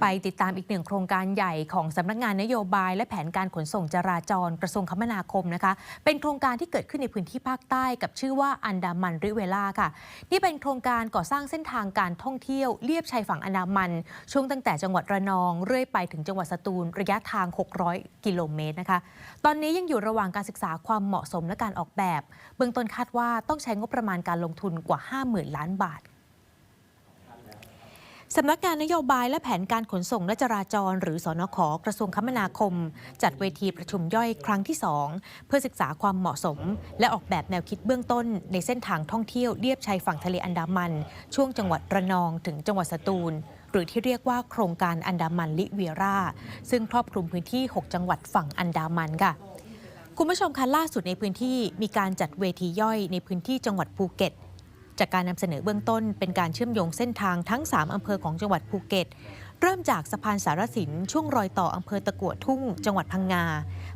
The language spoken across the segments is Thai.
ไปติดตามอีกหนึ่งโครงการใหญ่ของสำนักงานนโยบาย และแผนการขนส่งจราจรกระทรวงคมนาคมนะคะ เป็นโครงการที่เกิดขึ้นในพื้นที่ภาคใต้กับชื่อว่าอันดามันริเวล่าค่ะ นี่เป็นโครงการก่อสร้างเส้นทางการท่องเที่ยวเลียบชายฝั่งอันดามัน ช่วงตั้งแต่จังหวัดระนองเรื่อยไปถึงจังหวัดสตูลระยะทาง 600 กิโลเมตรนะคะ ตอนนี้ยังอยู่ระหว่างการศึกษาความเหมาะสมและการออกแบบ เบื้องต้นคาดว่าต้องใช้งบประมาณการลงทุนกว่า 50,000 ล้านบาท สำนักงานนโยบายและแผนการขนส่งและจราจร หรือสอนขกระทรวงคมนาคม จัดเวทีประชุมย่อยครั้งที่ 2 เพื่อศึกษาความเหมาะสม และออกแบบแนวคิดเบื้องต้น ในเส้นทางท่องเที่ยวเลียบชายฝั่งทะเลอันดามัน ช่วงจังหวัดระนองถึงจังหวัดสตูล หรือที่เรียกว่าโครงการอันดามันลิเวียราซึ่งครอบคลุมพื้นที่ 6 จังหวัดฝั่งอันดามันค่ะคุณผู้ชมคะล่าสุดในพื้นที่มีการจัดเวทีย่อยในพื้นที่จังหวัดภูเก็ต จากการนำเสนอเบื้องต้นเป็นการเชื่อมโยงเส้นทางทั้ง 3อำเภอของจังหวัดภูเก็ต เริ่มจากสะพานสารสินช่วงรอยต่ออำเภอตะกั่วทุ่ง จังหวัดพังงา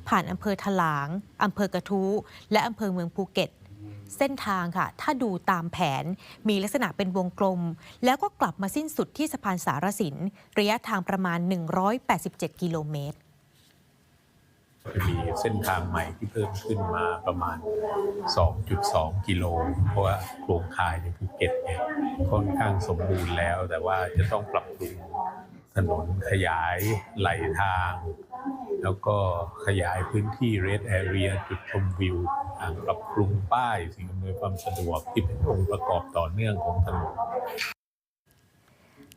ผ่านอำเภอถลางอำเภอกระทู้และอำเภอเมืองภูเก็ต เส้นทางค่ะ ถ้าดูตามแผนมีลักษณะเป็นวงกลม แล้วก็กลับมาสิ้นสุดที่สะพานสารสินระยะทางประมาณ 187 กิโลเมตร จะมีเส้นทางใหม่ที่เพิ่มขึ้นมาประมาณ 2.2 กิโล เพราะว่าโครงข่ายในภูเก็ตเนี่ยค่อนข้างสมบูรณ์แล้ว แต่ว่าจะต้องปรับปรุงถนนขยายไหลทาง แล้วก็ขยายพื้นที่เรดแอเรียจุดชมวิวอ่างปรับปรุงป้ายสิ่งอำนวยความสะดวกที่เป็นองค์ประกอบต่อเนื่องของถนน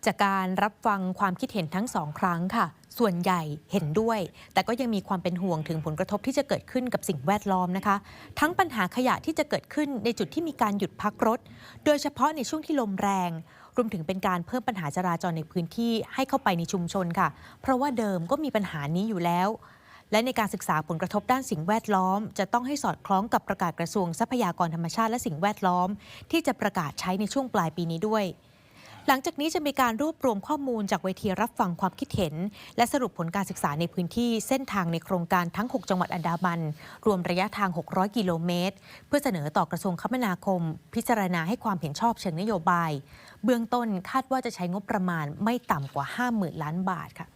จากการรับฟังความคิดเห็นทั้งสองครั้งค่ะ ส่วนใหญ่เห็นด้วย แต่ก็ยังมีความเป็นห่วงถึงผลกระทบที่จะเกิดขึ้นกับสิ่งแวดล้อมนะคะ ทั้งปัญหาขยะที่จะเกิดขึ้นในจุดที่มีการหยุดพักรถ โดยเฉพาะในช่วงที่ลมแรง รวมถึงเป็นการเพิ่มปัญหาจราจรในพื้นที่ให้เข้าไปในชุมชนค่ะ เพราะว่าเดิมก็มีปัญหานี้อยู่แล้วและในการศึกษาผลกระทบด้านสิ่งแวดล้อม จะต้องให้สอดคล้องกับประกาศกระทรวงทรัพยากรธรรมชาติและสิ่งแวดล้อม ที่จะประกาศใช้ในช่วงปลายปีนี้ด้วย หลังจากนี้จะมีการรวบรวมข้อมูลจากเวทีรับฟังความคิดเห็น และสรุปผลการศึกษาในพื้นที่เส้นทางในโครงการทั้ง 6 จังหวัดอันดามัน รวมระยะทาง 600 กิโลเมตร เพื่อเสนอต่อกระทรวงคมนาคม พิจารณาให้ความเห็นชอบเชิงนโยบาย เบื้องต้นคาดว่าจะใช้งบประมาณไม่ต่ำกว่า 50,000 ล้านบาทค่ะ